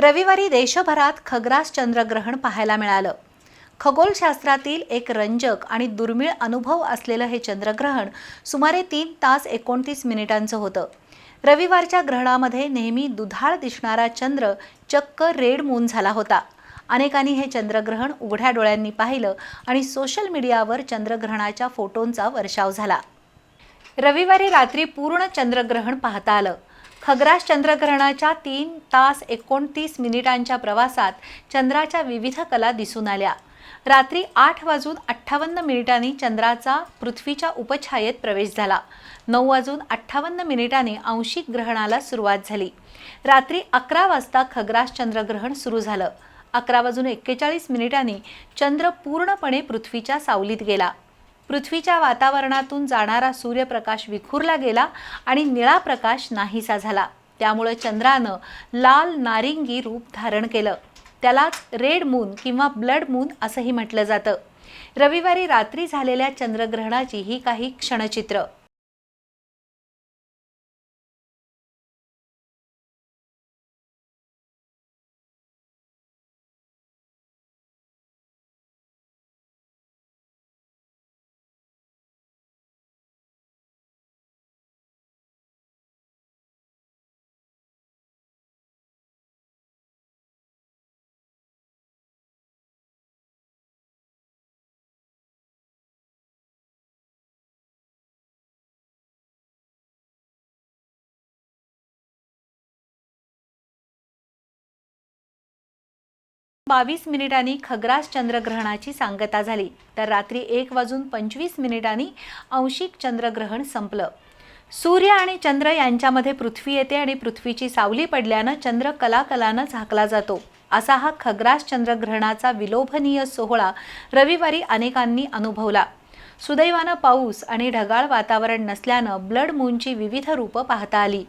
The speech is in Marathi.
रविवारी देशभरात खग्रास चंद्रग्रहण पाहायला मिळालं. खगोलशास्त्रातील एक रंजक आणि दुर्मिळ अनुभव असलेलं हे चंद्रग्रहण सुमारे तीन तास एकोणतीस मिनिटांचं होतं. रविवारच्या ग्रहणामध्ये नेहमी दुधाळ दिसणारा चंद्र चक्क रेड मून झाला होता. अनेकांनी हे चंद्रग्रहण उघड्या डोळ्यांनी पाहिलं आणि सोशल मीडियावर चंद्रग्रहणाच्या फोटोंचा वर्षाव झाला. रविवारी रात्री पूर्ण चंद्रग्रहण पाहता आलं. खग्रास चंद्रग्रहणाच्या तीन तास एकोणतीस मिनिटांच्या प्रवासात चंद्राच्या विविध कला दिसून आल्या. रात्री आठ वाजून अठ्ठावन्न मिनिटांनी चंद्राचा पृथ्वीच्या उपछायेत प्रवेश झाला. नऊ वाजून अठ्ठावन्न मिनिटांनी आंशिक ग्रहणाला सुरुवात झाली. रात्री अकरा वाजता खग्रास चंद्रग्रहण सुरू झालं. अकरा वाजून एक्केचाळीस मिनिटांनी चंद्र पूर्णपणे पृथ्वीच्या सावलीत गेला. पृथ्वीच्या वातावरणातून जाणारा सूर्यप्रकाश विखुरला गेला आणि निळा प्रकाश नाहीसा झाला. त्यामुळे चंद्रानं लाल नारिंगी रूप धारण केलं. त्यालाच रेड मून किंवा ब्लड मून असंही म्हटलं जातं. रविवारी रात्री झालेल्या चंद्रग्रहणाची ही काही क्षणचित्र. बावीस मिनिटांनी खग्रास चंद्रग्रहणाची सांगता झाली. तर रात्री एक वाजून पंचवीस मिनिटांनी अंशिक चंद्रग्रहण संपलं. सूर्य आणि चंद्र यांच्यामध्ये पृथ्वी येते आणि पृथ्वीची सावली पडल्यानं चंद्र कलाकलानं झाकला जातो. असा हा खग्रास चंद्रग्रहणाचा विलोभनीय सोहळा रविवारी अनेकांनी अनुभवला. सुदैवानं पाऊस आणि ढगाळ वातावरण नसल्यानं ब्लड मूनची विविध रूपं पाहता आली.